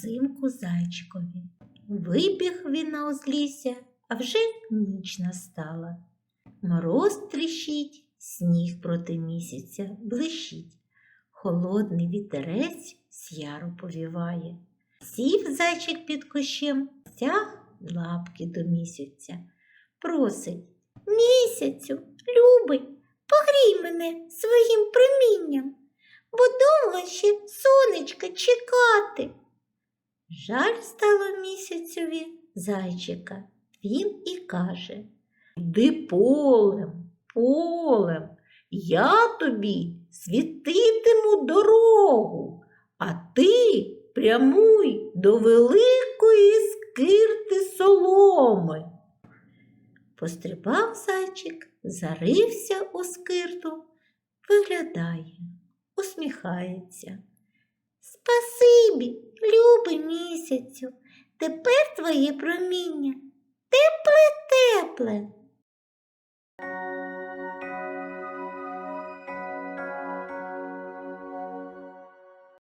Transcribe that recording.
взимку зайчикові. Вибіг він на узлісся, а вже ніч настала. Мороз тріщить, сніг проти місяця блищить. Холодний вітерець з яру повіває. Сів зайчик під кущем, стяг лапки до місяця. Просить місяцю, любий, погрій мене своїм промінням, бо довго ще сонечка чекати. Жаль стало місяцеві зайчика. Він і каже Йди полем, полем, я тобі світитиму дорогу, а ти прямуй до великої скирти соломи. Пострибав зайчик, зарився у скирту, виглядає, усміхається. Спасибі, любий місяцю, тепер твоє проміння тепле-тепле.